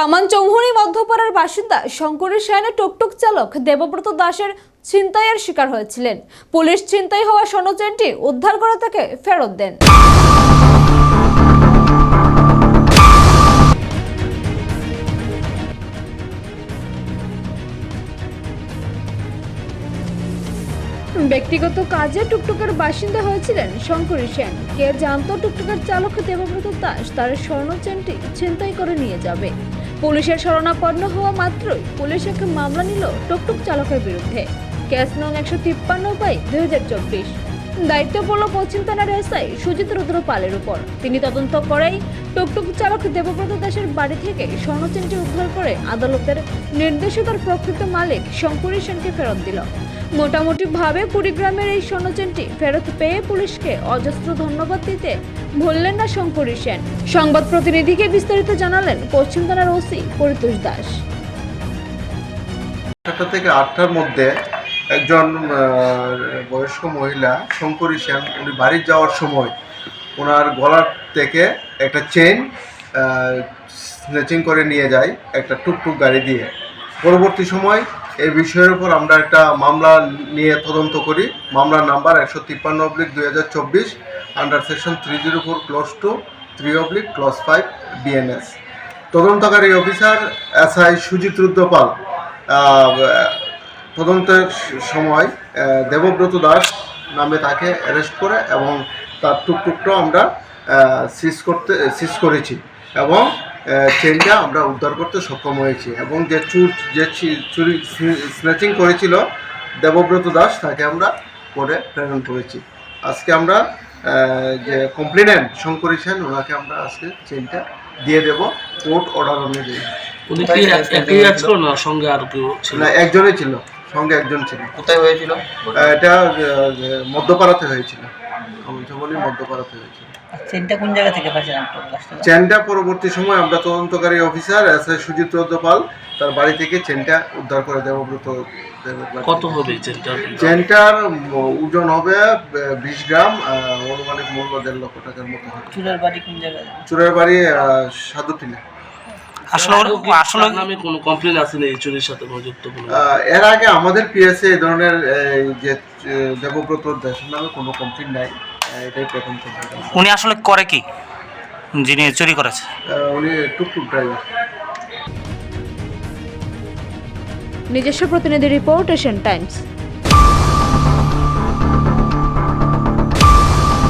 কামান চৌহুনি মধ্যপাড়ার বাসিন্দা শঙ্করের সায়নে টুকটুক চালক দেবব্রত দাসের ছিনতাইয়ের শিকার হয়েছিলেন। পুলিশ ছিনতাই হওয়া স্বর্ণচেনটি উদ্ধার করে তাকে ফেরত দেন। ব্যক্তিগত কাজে টুকটুকের বাসিন্দা হয়েছিলেন শঙ্করী সেন। কে জানতো টুকটুকের চালক দেবব্রত দাস তার স্বর্ণ চেনটি ছিনতাই করে নিয়ে যাবে। পুলিশের শরণাপন্ন হওয়া মাত্রই পুলিশ এক মামলা নিল টুকটুক চালকের বিরুদ্ধে। ক্যাশ নং একশো তিপ্পান্ন বাই দুই হাজার চব্বিশ। দায়িত্ব পড়ল পশ্চিম থানার এসআই সুজিত রুদ্র পালের উপর। তিনি তদন্ত করেই টুকটুক চালক দেবব্রত দাসের বাড়ি থেকে স্বর্ণচেনটি উদ্ধার করে আদালতের নির্দেশিতার প্রকৃত মালিক শঙ্করী সেনকে ফেরত দিল। মোটামুটি ভাবে কুড়িগ্রামের এই স্বর্ণচেনটি ফেরত পেয়ে পুলিশকে অজস্র ধন্যবাদ দিতে ভুললেন না শঙ্করী সেন। সংবাদ প্রতিনিধিকে বিস্তারিত জানালেন পশ্চিম থানার ওসি পরিতোষ দাস। সাতটা থেকে আটটার মধ্যে একজন বয়স্ক মহিলা শঙ্করী সেন, উনি বাড়ি যাওয়ার সময় ওনার গলার থেকে একটা চেন স্নেচিং করে নিয়ে যায় একটা টুকটুক গাড়ি দিয়ে। পরবর্তী সময় এই বিষয়ের উপর আমরা একটা মামলা নিয়ে তদন্ত করি। মামলার নাম্বার একশো তিপ্পান্ন অব্লিক দুই হাজার চব্বিশ under section three zero four clause two three oblique clause five BNS তদন্তকারী officer S I Sujit Rudrapal তদন্তের সময় দেবব্রত দাস নামে তাকে অ্যারেস্ট করে এবং তার টুকটুকটাও আমরা সিজ করতে সিজ করেছি এবং চেনটা আমরা উদ্ধার করতে সক্ষম হয়েছি এবং যে চুর যে চুরি স্ন্যাচিং করেছিল দেবব্রত দাস তাকে আমরা করে প্রেরণ করেছি। আজকে আমরা আহ, যে কমপ্লেনেন্ট শঙ্করী সেন ওনাকে আমরা আজকে চেনটা দিয়ে দেব কোর্ট অর্ডার অনুযায়ী সঙ্গে আর কেউ ছিল? একজনই ছিল সঙ্গে একজন ছিল। কোথায় হয়েছিল? এটা মধ্যপাড়াতে হয়েছিল। মধ্যপাড়াতে চেনটা কোন জায়গা থেকে পাচ্ছেন চেনটা পরবর্তী সময় আমরা তদন্তকারী officer S I Sujit Rudrapal তার বাড়ি থেকে চেনটা উদ্ধার করে দেবব্রত কত হবে চেনটা চেনটার ওজন হবে বিশ গ্রাম অনুমানিক মূল্য দেড় লক্ষ টাকার মতো হবে। চুলের বাড়ি কোন জায়গায়? চুরের বাড়ি সাধুটিলা আসলে আসলে নামে কোনো কমপ্লেন আসেনি এই চুরির সাথে যুক্ত কোনো? এর আগে আমাদের পিএসএ এই ধরনের যে দেবব্রত দেশের নামে কোনো কমপ্লেন নাই। এটাই প্রথম উনি আসলে করে কি? যিনি চুরি করেছে? উনি টুকটুক ড্রাইভার নিজস্ব প্রতিনিধি রিপোর্ট এশিয়ান টাইমস।